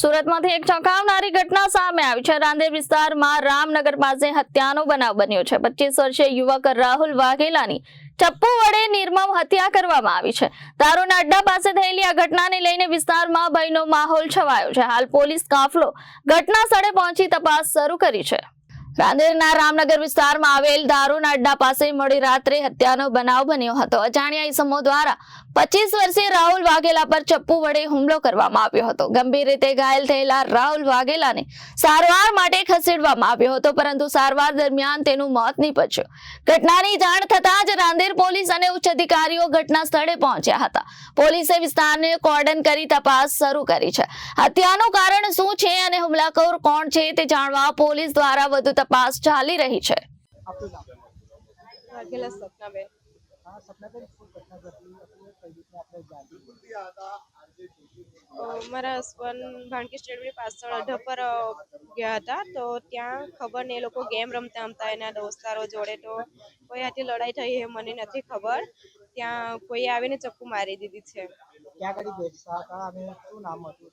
સુરતમાંથી એક ચોંકાવનારી ઘટના સામે આવી છે. રાંદેર વિસ્તારમાં રામનગર પાસે હત્યાનો બનાવ બન્યો છે. પચીસ વર્ષીય યુવક રાહુલ વાઘેલાની ચપ્પુ વડે નિર્મમ હત્યા કરવામાં આવી છે. દારૂના અડ્ડા પાસે થયેલી આ ઘટનાને લઈને વિસ્તારમાં ભયનો માહોલ છવાયો છે. હાલ પોલીસ કાફલો ઘટના સ્થળે પહોંચી તપાસ શરૂ કરી છે. રાંદેરના રામનગર વિસ્તારમાં આવેલ દારૂના અડ્ડા પાસે મોડી રાત્રે હત્યાનો બનાવ બન્યો હતો. અજાણ્યા ઇસમો દ્વારા પચીસ વર્ષીય રાહુલ વાઘેલા પર ચપ્પુ વડે હુમલો કરવામાં આવ્યો હતો. ગંભીર રીતે ઘાયલ થયેલા રાહુલ વાઘેલાને સારવાર માટે ખસેડવામાં આવ્યો હતો, પરંતુ સારવાર દરમિયાન તેનું મોત નીપજ્યું. ઘટનાની જાણ થતાં જ રાંદેર પોલીસ અને ઉચ્ચ અધિકારીઓ ઘટના સ્થળે પહોંચ્યા હતા. પોલીસે વિસ્તારને કોર્ડન કરી તપાસ શરૂ કરી છે. હત્યાનું કારણ શું છે અને હુમલાખોર કોણ છે તે જાણવા પોલીસ દ્વારા વધુ તપાસ ચાલી રહી છે. મારા હસબન્ડ ભાણકી સ્ટેડિયમની પાછળ અઢા ગયા હતા. તો ત્યાં ખબર ને એ લોકો ગેમ રમતા રમતા એના દોસ્તારો જોડે તો કોઈ હાથી લડાઈ થઈ એ મને નથી ખબર. ત્યાં કોઈ આવીને ચપ્પુ મારી દીધી છે. ત્યાં આગળ બેસતા હતા અને શું નામ હતું?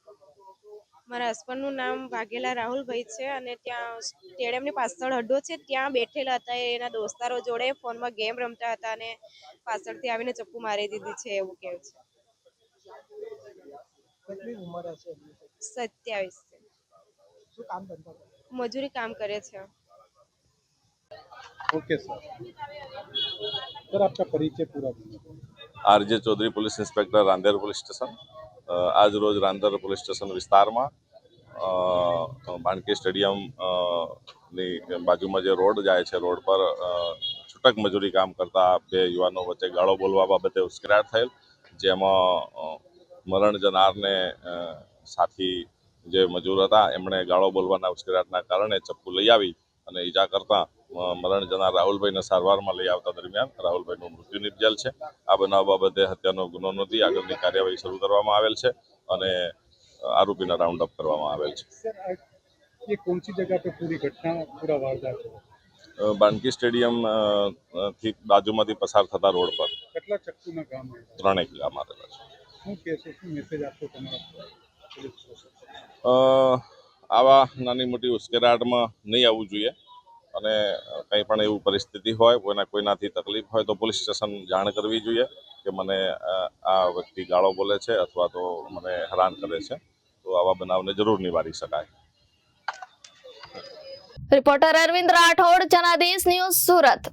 મારા હસબન્ડનું નામ વાઘેલા રાહુલભાઈ છે અને ત્યાં સ્ટેડિયમની પાછળ અડ્ડો છે. ત્યાં બેઠેલા હતા એના દોસ્તારો જોડે ફોનમાં ગેમ રમતા હતા અને પાછળથી આવીને ચપ્પુ મારી દીધી છે એવું કેવું છે. સત્યાવીસ મજૂરી કામ કરે છે. Okay sir. સર આપકા પરિચય પૂરા RJ Chaudhary police inspector Rander police station. આજ રોજ રાંધર પોલીસ સ્ટેશન વિસ્તારમાં ભાણકી સ્ટેડિયમની બાજુમાં જે રોડ જાય છે, રોડ પર છૂટક મજૂરી કામ કરતા બે યુવાનો વચ્ચે ગાળો બોલવા બાબતે ઉશ્કેરાટ થયેલ, જેમાં મરણ જનારને સાથી જે મજૂર હતા, એમણે ગાળો બોલવાના ઉશ્કેરાટના કારણે ચપ્પુ લઈ આવી અને ઈજા કરતા મરણ જનાર રાહુલભાઈને સારવારમાં લઈ આવતા દરમિયાન રાહુલભાઈનું મૃત્યુ નિપજેલ છે આ બનાવ બાબતે હત્યાનો ગુનો નોંધી આગળની કાર્યવાહી શરૂ કરવામાં આવેલ છે અને આરોપીને રાઉન્ડ અપ કરવામાં આવેલ છે सर आज ये कौन सी जगह पे पूरी घटना पूरा वारदात हुआ અ, બાનકી સ્ટેડિયમ અ, અ, થી બાજુમાંથી પસાર થતા રોડ પર કેટલા ચક્કુના ગામ આવ્યા ત્રણેક ગામ આવેલા છે શું કહેશો શું મેસેજ આપશો તમારા પોલીસ સ્ટેશન અ, આવા નાની મોટી ઉશ્કેરાટમાં નહીં આવવું જોઈએ અને કંઈ પણ એવું પરિસ્થિતિ હોય, કોઈના કોઈનાથી તકલીફ હોય, તો પોલીસ સ્ટેશન જાણ કરવી જોઈએ કે મને આ વ્યક્તિ ગાળો બોલે છે અથવા તો મને હેરાન કરે છે. તો આવા બનાવને જરૂર નિવારી શકાય. Reporter Arvind Rathod, Janadesh news Surat.